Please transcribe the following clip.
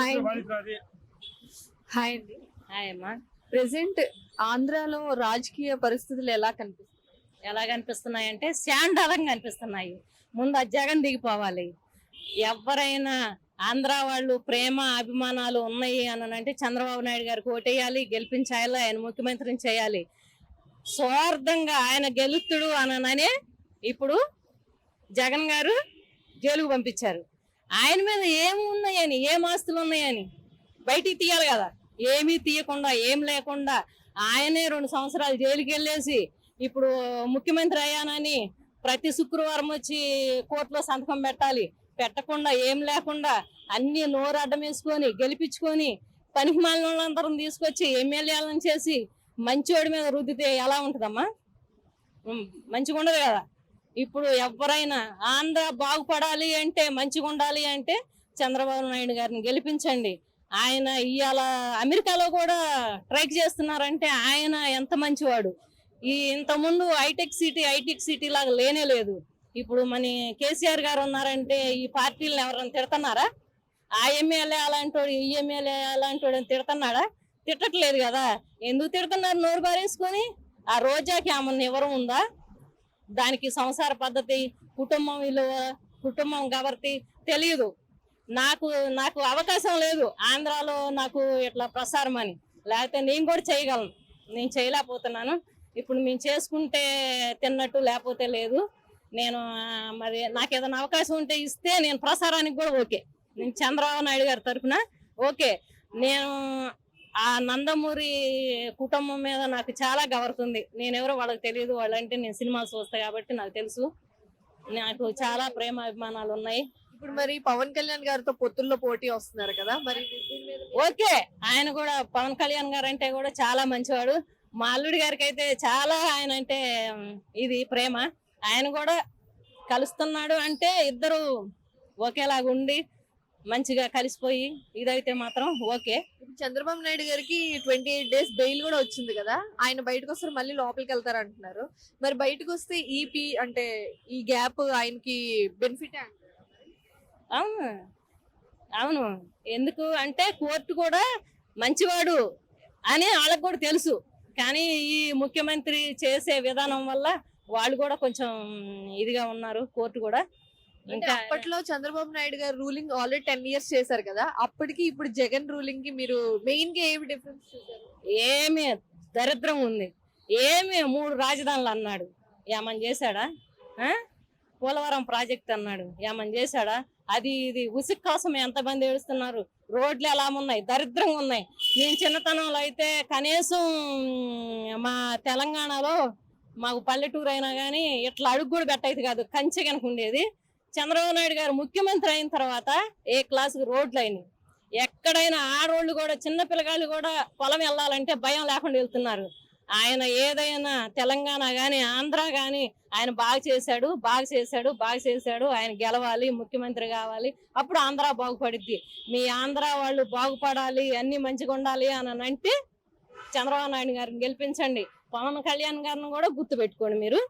Hi hi అండి. Hi అమ్మా. Present ఆంధ్రాలో రాజకీయ పరిస్థితులు ఎలా కనిపిస్తాయి ఎలా కనిపిస్తున్నాయంటే శాండాలంగా కనిపిస్తున్నాయి. ముందు జగన్ దిగిపోవాలి ఎవరైనా ఆంధ్ర వాళ్ళు ప్రేమ అభిమానాలు ఉన్నాయి అని అంటే చంద్రబాబు నాయుడు గారికి ఓటేయాలి గెలిపించాలి ఆయన ముఖ్యమంత్రిని చేయాలి. స్వార్థంగా ఆయన గెలుతుడు అననే ఇప్పుడు జగన్ గారు జైలుకు పంపించారు. ఆయన మీద ఏమి ఉన్నాయని ఏం ఆస్తులు ఉన్నాయని బయటికి తీయాలి కదా. ఏమీ తీయకుండా ఏం లేకుండా ఆయనే రెండు సంవత్సరాలు జైలుకి వెళ్ళేసి ఇప్పుడు ముఖ్యమంత్రి అయ్యానని ప్రతి శుక్రవారం వచ్చి కోర్టులో సంతకం పెట్టాలి. పెట్టకుండా ఏం లేకుండా అన్ని నోరు అడ్డం వేసుకొని గెలిపించుకొని పనికి మాలిన వాళ్ళందరం తీసుకొచ్చి ఎమ్మెల్యేలను చేసి మంచివాడి మీద రుద్దితే ఎలా ఉంటుందమ్మా? మంచిగా ఉండదు కదా. ఇప్పుడు ఎవరైనా ఆంధ్ర బాగుపడాలి అంటే మంచిగా ఉండాలి అంటే చంద్రబాబు నాయుడు గారిని గెలిపించండి. ఆయన ఇవాళ అమెరికాలో కూడా ట్రైక్ చేస్తున్నారంటే ఆయన ఎంత మంచివాడు. ఈ ఇంతకుముందు హైటెక్ సిటీ హైటెక్ సిటీ లాగా లేనే లేదు. ఇప్పుడు మన కేసీఆర్ గారు ఉన్నారంటే ఈ పార్టీలను ఎవరైనా తిడుతున్నారా? ఆ ఎమ్మెల్యే అలాంటోడు ఈ ఎమ్మెల్యే అలాంటి అని తిడుతున్నాడా? తిట్టట్లేదు కదా. ఎందుకు తిడుతున్నారు నోరు బారేసుకొని? ఆ రోజాకి ఆమెను ఎవరు ఉందా? దానికి సంసార పద్ధతి కుటుంబం విలువ కుటుంబం గవర్తి తెలియదు. నాకు నాకు అవకాశం లేదు. ఆంధ్రాలో నాకు ఇట్లా ప్రసారం అని. లేకపోతే నేను కూడా చేయగలను. నేను చేయలేకపోతున్నాను. ఇప్పుడు మేము చేసుకుంటే తిన్నట్టు లేకపోతే లేదు. నేను మరి నాకు ఏదైనా అవకాశం ఉంటే ఇస్తే నేను ప్రసారానికి కూడా ఓకే. నేను చంద్రబాబు నాయుడు గారి తరఫున ఓకే. నేను ఆ నందమూరి కుటుంబం మీద నాకు చాలా గవరుతుంది నేను ఎవరో వాళ్ళకి తెలియదు. వాళ్ళంటే నేను సినిమాలు చూస్తాను కాబట్టి నాకు తెలుసు. నాకు చాలా ప్రేమ అభిమానాలు ఉన్నాయి. ఇప్పుడు మరి పవన్ కళ్యాణ్ గారితో పొత్తుల్లో పోటీ వస్తున్నారు కదా మరి ఓకే ఆయన కూడా పవన్ కళ్యాణ్ గారు అంటే కూడా చాలా మంచివాడు. మా అల్లుడి గారికి అయితే చాలా ఆయన అంటే ఇది ప్రేమ. ఆయన కూడా కలుస్తున్నాడు అంటే ఇద్దరు ఒకేలాగా ఉండి మంచిగా కలిసిపోయి ఇదైతే మాత్రం ఓకే. చంద్రబాబు నాయుడు గారికి ట్వంటీ ఎయిట్ డేస్ బెయిల్ కూడా వచ్చింది కదా ఆయన బయటకు వస్తారు మళ్ళీ లోపలికి వెళ్తారు అంటున్నారు. మరి బయటకు వస్తే ఈపీ అంటే ఈ గ్యాప్ ఆయనకి బెనిఫిట్ అవును. అవును. ఎందుకు అంటే కోర్టు కూడా మంచివాడు అని వాళ్ళకు కూడా తెలుసు. కానీ ఈ ముఖ్యమంత్రి చేసే విధానం వల్ల వాళ్ళు కూడా కొంచెం ఇదిగా ఉన్నారు కోర్టు కూడా. ఇంకా అప్పట్లో చంద్రబాబు నాయుడు గారు రూలింగ్ ఆల్రెడీ టెన్ ఇయర్స్ చేశారు కదా అప్పటికి ఇప్పుడు జగన్ రూలింగ్కి మీరు మెయిన్గా ఏమి డిఫరెన్స్ ఏమి దరిద్రం ఉంది. ఏమి మూడు రాజధానులు అన్నాడు. ఏమని చేశాడా? ఆ? పోలవరం ప్రాజెక్ట్ అన్నాడు. ఏమని చేశాడా? అది ఇది ఉసుక్ కోసం ఎంతమంది ఏడుస్తున్నారు? రోడ్లు ఎలా ఉన్నాయి? దరిద్రంగా ఉన్నాయి. నేను చిన్నతనంలో అయితే కనీసం మా తెలంగాణలో మాకు పల్లెటూరు అయినా కానీ ఇట్లా అడుగు కూడా పెట్టయితే కాదు. కంచె కనుక ఉండేది. చంద్రబాబు నాయుడు గారు ముఖ్యమంత్రి అయిన తర్వాత ఏ క్లాసుకు రోడ్లు అయినాయి. ఎక్కడైనా ఆడోళ్ళు కూడా చిన్న పిల్లగాళ్ళు కూడా పొలం వెళ్ళాలంటే భయం లేకుండా వెళ్తున్నారు. ఆయన ఏదైనా తెలంగాణ కానీ ఆంధ్ర కానీ ఆయన బాగా చేశాడు బాగా చేశాడు బాగా చేశాడు. ఆయన గెలవాలి ముఖ్యమంత్రి కావాలి. అప్పుడు ఆంధ్ర బాగుపడిద్ది. మీ ఆంధ్ర వాళ్ళు బాగుపడాలి అన్ని మంచిగా ఉండాలి అని అంటే చంద్రబాబు నాయుడు గారిని గెలిపించండి. పవన్ కళ్యాణ్ గారిని కూడా గుర్తు పెట్టుకోండి మీరు.